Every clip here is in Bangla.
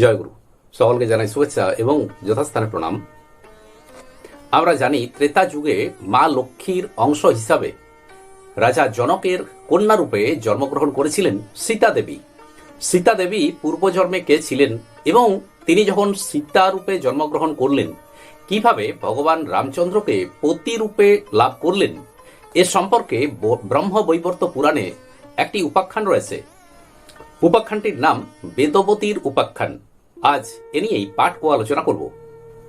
জয়গুরু। সকলকে জানাই শুভেচ্ছা এবং যথাস্থানে প্রণাম। আমরা জানি ত্রেতা যুগে মা লক্ষ্মীর অংশ হিসাবে রাজা জনকের কন্যারূপে জন্মগ্রহণ করেছিলেন সীতা দেবী সীতা দেবী পূর্বজন্মে কে ছিলেন এবং তিনি যখন সীতা রূপে জন্মগ্রহণ করলেন, কীভাবে ভগবান রামচন্দ্রকে পতি রূপে লাভ করলেন, এ সম্পর্কে ব্রহ্ম বৈবর্ত পুরাণে একটি উপাখ্যান রয়েছে। উপাখ্যানটির নাম বেদবতীর উপাখ্যান। আজ এ নিয়েই পাঠ ও আলোচনা করব।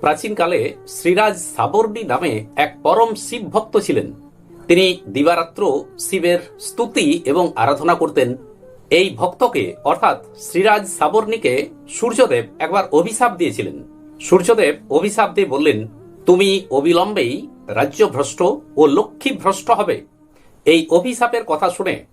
প্রাচীনকালে শ্রীরাজ সাবর্ণী নামে এক পরম শিব ভক্ত ছিলেন। তিনি দিবারাত্র শিবের স্তুতি এবং আরাধনা করতেন। এই ভক্তকে অর্থাৎ শ্রীরাজ সাবর্ণীকে সূর্যদেব একবার অভিশাপ দিয়েছিলেন। সূর্যদেব অভিশাপ দিয়ে বললেন, তুমি অবিলম্বেই রাজ্যভ্রষ্ট ও লক্ষ্মী ভ্রষ্ট হবে। এই অভিশাপের কথা শুনে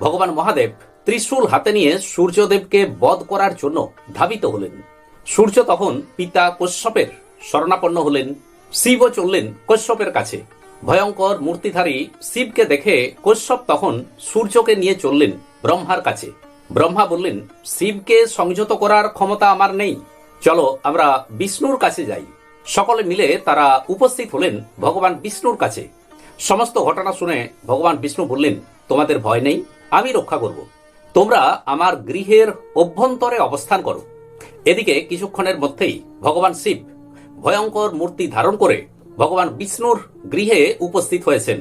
ভগবান মহাদেব ত্রিশূল হাতে নিয়ে সূর্যদেবকে বধ করার জন্য ধাবিত হলেন। সূর্য তখন পিতা কশ্যপের শরণাপন্ন হলেন। শিবও চললেন কশ্যপের কাছে। ভয়ঙ্কর মূর্তিধারী শিবকে দেখে কশ্যপ তখন সূর্যকে নিয়ে চললেন ব্রহ্মার কাছে। ব্রহ্মা বললেন, শিবকে সংযত করার ক্ষমতা আমার নেই। চলো আমরা বিষ্ণুর কাছে যাই। সকলে মিলে তারা উপস্থিত হলেন ভগবান বিষ্ণুর কাছে। সমস্ত ঘটনা শুনে ভগবান বিষ্ণু বললেন, তোমাদের ভয় নেই, আমি রক্ষা করব। তোমরা আমার গৃহের অভ্যন্তরে অবস্থান করো। এদিকে কিছুক্ষণের মধ্যেই ভগবান শিব ভয়ঙ্কর মূর্তি ধারণ করে ভগবান বিষ্ণুর গৃহে উপস্থিত হয়েছেন।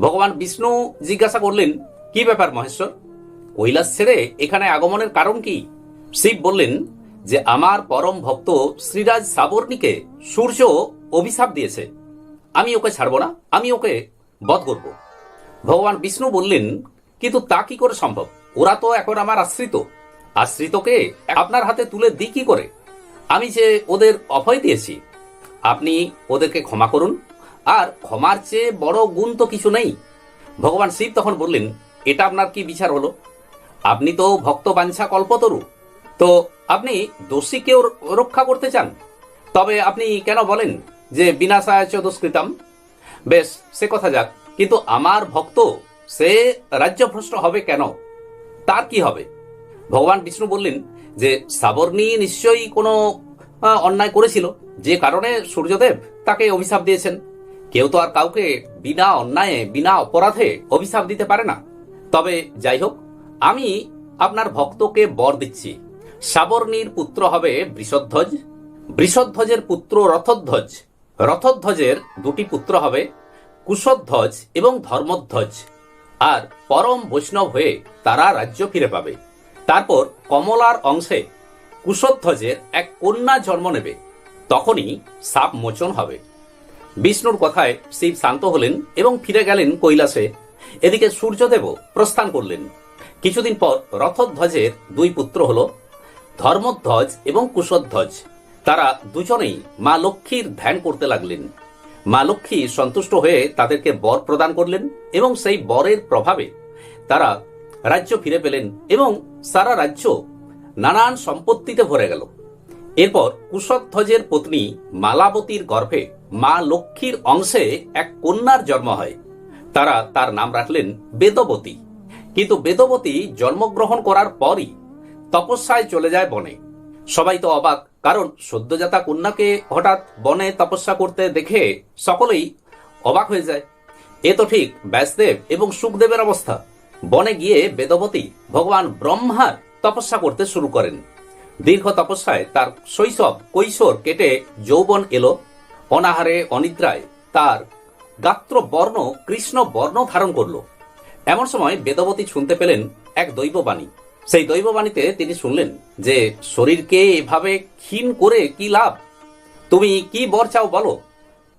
ভগবান বিষ্ণু জিজ্ঞাসা করলেন, কি ব্যাপার মহেশ্বর? কৈলাস ছেড়ে এখানে আগমনের কারণ কি? শিব বললেন যে, আমার পরম ভক্ত শ্রীরাজ সাবর্ণীকে সূর্য অভিশাপ দিয়েছে। আমি ওকে ছাড়বো না, আমি ওকে বধ করব। ভগবান বিষ্ণু বললেন, কিন্তু তা কি করে সম্ভব? ওরা তো এখন আমার আশ্রিত। আশ্রিতকে আপনার হাতে তুলে দিই কি করে? আমি যে ওদের অভয় দিয়েছি, আপনি ওদেরকে ক্ষমা করুন। আর ক্ষমার চেয়ে বড় গুণ তো কিছু নেই। ভগবান শিব তখন বললেন, এটা আপনার কি বিচার হলো? আপনি তো ভক্ত বাঞ্ছা কল্পতরু। তো আপনি দোষীকেও রক্ষা করতে চান। তবে আপনি কেন বলেন যে বিনাশায় চ দুষ্কৃতাম বেশ, সে কথা যাক। কিন্তু আমার ভক্ত, সে রাজ্যভ্রষ্ট হবে কেন? তার কি হবে? ভগবান বিষ্ণু বললেন যে, সাবর্ণী নিশ্চয়ই কোনো অন্যায় করেছিল। যে কারণে সূর্যদেব তাকে অভিশাপ দিয়েছেন। কেউ তো আর কাউকে বিনা অন্যায়ে, বিনা অপরাধে অভিশাপ দিতে পারে না। তবে যাই হোক, আমি আপনার ভক্তকে বর দিচ্ছি। সাবর্ণীর পুত্র হবে বৃষধ্বজ। বৃষধ্বজের পুত্র রথধ্বজ। রথধ্বজের দুটি পুত্র হবে কুশধ্বজ এবং ধর্মধ্বজ। আর পরম বৈষ্ণব হয়ে তারা রাজ্য ফিরে পাবে। তারপর কমলার অংশে কুশধ্বজের এক কন্যা জন্ম নেবে। তখনই সাপ মোচন হবে। বিষ্ণুর কথায় শিব শান্ত হলেন এবং ফিরে গেলেন কৈলাসে। এদিকে সূর্যদেবও প্রস্থান করলেন। কিছুদিন পর রথধ্বজের দুই পুত্র হল, ধর্মধ্বজ এবং কুশধ্বজ। তারা দুজনেই মা লক্ষ্মীর ধ্যান করতে লাগলেন। মা লক্ষ্মী সন্তুষ্ট হয়ে তাদেরকে বর প্রদান করলেন এবং সেই বরের প্রভাবে তারা রাজ্য ফিরে পেলেন এবং সারা রাজ্য নানান সম্পত্তিতে ভরে গেল। এরপর কুশধ্বজের পত্নী মালাবতীর গর্ভে মা লক্ষ্মীর অংশে এক কন্যার জন্ম হয়। তারা তার নাম রাখলেন বেদবতী। কিন্তু বেদবতী জন্মগ্রহণ করার পরই তপস্যায় চলে যায় বনে। সবাই তো অবাক কারণ সদ্যজাতা কন্যাকে হঠাৎ বনে তপস্যা করতে দেখে সকলেই অবাক হয়ে যায়। এ তো ঠিক, ব্যাসদেব এবং সুখদেবের অবস্থা। বনে গিয়ে বেদবতী ভগবান ব্রহ্মার তপস্যা করতে শুরু করেন। দীর্ঘ তপস্যায় তার শৈশব কৈশোর কেটে যৌবন এলো। অনাহারে, অনিদ্রায় তার গাত্র বর্ণ কৃষ্ণ বর্ণ ধারণ করল। এমন সময় বেদবতী শুনতে পেলেন এক দৈববাণী। সেই দৈববাণীতে তিনি শুনলেন যে শরীরকে এভাবে ক্ষীণ করে কি লাভ? তুমি কি বর চাও বলো?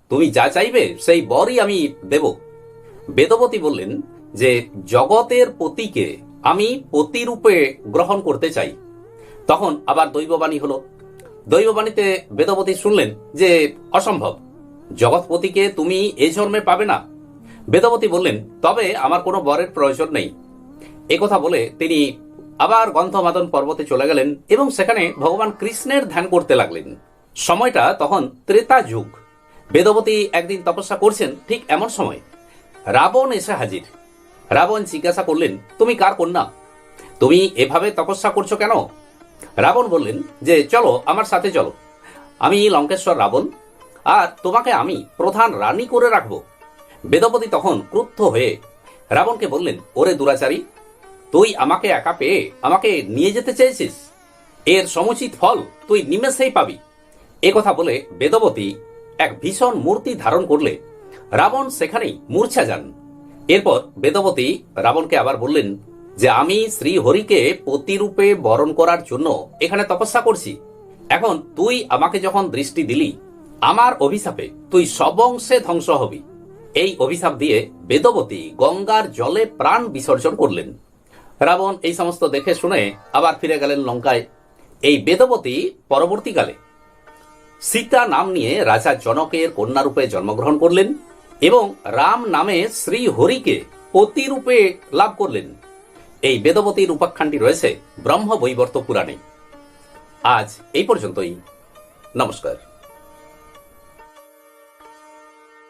তুমি যা চাইবে সেই বরই আমি দেব। বেদবতী বললেন যে, জগতের পতিকে আমি পতিরূপে গ্রহণ করতে চাই। তখন আবার দৈববাণী হলো। দৈববাণীতে বেদবতী শুনলেন যে, অসম্ভব। জগৎপতিকে তুমি এ জন্মে পাবে না। বেদবতী বললেন, তবে আমার কোনো বরের প্রয়োজন নেই। কথা বলে তিনি আবার গন্ধমাদন পর্বতে চলে গেলেন এবং সেখানে ভগবান কৃষ্ণের ধ্যান করতে লাগলেন। সময়টা তখন ত্রেতা যুগ। বেদবতী একদিন তপস্যা করছেন ঠিক এমন সময়। রাবণ এসে হাজির। রাবণ জিজ্ঞাসা করলেন, তুমি কার কন্যা? তুমি এভাবে তপস্যা করছ কেন? রাবণ বললেন, যে চলো, আমার সাথে চলো। আমি লঙ্কেশ্বর রাবণ, আর তোমাকে আমি প্রধান রানী করে রাখব। বেদপতি তখন ক্রুদ্ধ হয়ে রাবণকে বললেন, ওরে দুরাচারী তুই আমাকে একা পেয়ে আমাকে নিয়ে যেতে চেয়েছিস। এর সমুচিত ফল তুই নিমেষেই পাবি। এ কথা বলে বেদবতী এক ভীষণ মূর্তি ধারণ করলে রাবণ সেখানেই মূর্ছা যান। এরপর বেদবতী রাবণকে আবার বললেন যে, আমি শ্রী হরিকে পতিরূপে বরণ করার জন্য এখানে তপস্যা করছি। এখন তুই আমাকে যখন দৃষ্টি দিলি, আমার অভিশাপে তুই সবংশে ধ্বংস হবি। এই অভিশাপ দিয়ে বেদবতী গঙ্গার জলে প্রাণ বিসর্জন করলেন। রাবণ এই সমস্ত দেখে শুনে আবার ফিরে গেলেন লঙ্কায়। এই বেদবতী পরবর্তীকালে সীতা নাম নিয়ে রাজা জনকের কন্যারূপে জন্মগ্রহণ করলেন এবং রাম নামে শ্রী হরিকে পতিরূপে লাভ করলেন। এই বেদবতীর উপাখ্যানটি রয়েছে ব্রহ্ম বৈবর্ত পুরাণে। আজ এই পর্যন্তই। নমস্কার।